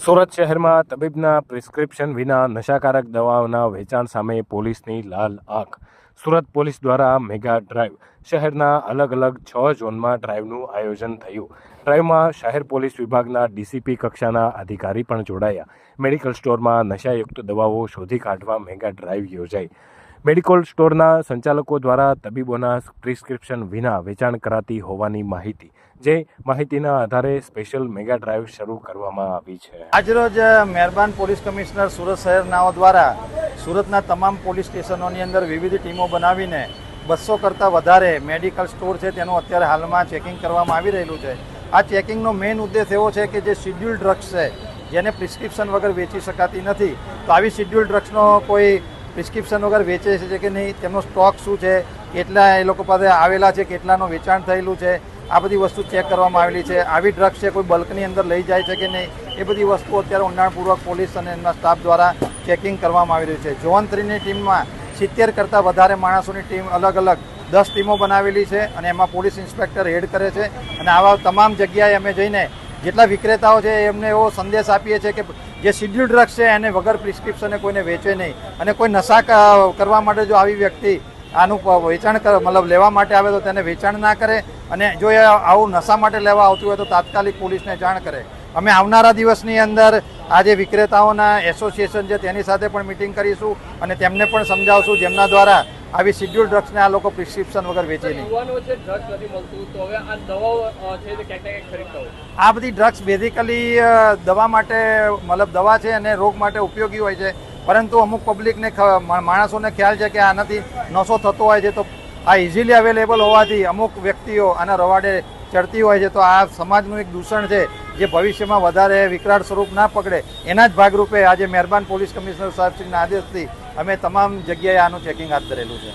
સુરત શહેરમાં તબીબના પ્રિસ્ક્રિપ્શન વિના નશાકારક દવાઓના વેચાણ સામે પોલીસની લાલ આંખ. સુરત પોલીસ દ્વારા મેગા ડ્રાઈવ. શહેરના અલગ અલગ છ ઝોનમાં ડ્રાઈવનું આયોજન થયું. ડ્રાઈવમાં શહેર પોલીસ વિભાગના ડીસીપી કક્ષાના અધિકારી પણ જોડાયા. મેડિકલ સ્ટોરમાં નશાયુક્ત દવાઓ શોધી કાઢવા મેગા ડ્રાઈવ યોજાઈ. મેડિકલ સ્ટોરના સંચાલકો દ્વારા તબીબોના પ્રિસ્ક્રિપ્શન વિના વેચાણ કરાતી હોવાની માહિતી, જે માહિતીના આધારે સ્પેશિયલ મેગા ડ્રાઈવ શરૂ કરવામાં આવી છે. આજરોજ મહેરબાન પોલીસ કમિશનર સુરત શહેરનાઓ દ્વારા સુરતના તમામ પોલીસ સ્ટેશનોની અંદર વિવિધ ટીમો બનાવીને બસો કરતાં વધારે મેડિકલ સ્ટોર છે તેનું અત્યારે હાલમાં ચેકિંગ કરવામાં આવી રહેલું છે. આ ચેકિંગનો મેઇન ઉદ્દેશ એવો છે કે જે શિડ્યુલ ડ્રગ્સ છે, જેને પ્રિસ્ક્રિપ્શન વગર વેચી શકાતી નથી, તો આવી શિડ્યુલ ડ્રગ્સનો કોઈ પ્રિસ્ક્રિપ્શન વગર વેચે છે કે નહીં, તેમનો સ્ટોક શું છે, કેટલા એ લોકો પાસે આવેલા છે, કેટલાનું વેચાણ થયેલું છે, આ બધી વસ્તુ ચેક કરવામાં આવેલી છે. આવી ડ્રગ્સ છે, કોઈ બલ્કની અંદર લઈ જાય છે કે નહીં, એ બધી વસ્તુઓ અત્યારે ઊંડાણપૂર્વક પોલીસ અને એમના સ્ટાફ દ્વારા ચેકિંગ કરવામાં આવી રહ્યું છે. જોન થ્રીની ટીમમાં સિત્તેર કરતાં વધારે માણસોની ટીમ અલગ અલગ દસ ટીમો બનાવેલી છે અને એમાં પોલીસ ઇન્સ્પેક્ટર હેડ કરે છે. અને આવા તમામ જગ્યાએ અમે જઈને જેટલા વિક્રેતાઓ છે એમને એવો સંદેશ આપીએ છીએ કે જે શિડ્યુલ ડ્રગ્સ છે, એને વગર પ્રિસ્ક્રિપ્શને કોઈને વેચે નહીં. અને કોઈ નશા કરવા માટે જો આવી વ્યક્તિ આનું વેચાણ મતલબ લેવા માટે આવે તો તેને વેચાણ ના કરે અને જો એ આવું નશા માટે લેવા આવતું હોય તો તાત્કાલિક પોલીસને જાણ કરે. અમે આવનારા દિવસની અંદર આ જે વિક્રેતાઓના એસોસિએશન છે, તેની સાથે પણ મિટિંગ કરીશું અને તેમને પણ સમજાવશું જેમના દ્વારા આવી શિડ્યુલ ડ્રગ્સને આ લોકો પ્રિસ્ક્રિપ્શન વગર વેચે નહીં. આ બધી ડ્રગ્સ બેઝિકલી દવા માટે મતલબ દવા છે અને રોગ માટે ઉપયોગી હોય છે. પરંતુ અમુક પબ્લિકને માણસોને ખ્યાલ છે કે આનાથી નશો થતો હોય છે તો આ ઇઝીલી અવેલેબલ હોવાથી અમુક વ્યક્તિઓ આના રવાડે ચડતી હોય છે. તો આ સમાજનું એક દૂષણ છે. જે ભવિષ્યમાં વધારે વિકરાળ સ્વરૂપ ના પકડે, એના જ ભાગરૂપે આજે મહેરબાન પોલીસ કમિશનર સાહેબશ્રીના આદેશથી અમે તમામ જગ્યાએ આનું ચેકિંગ હાથ ધરેલું છે.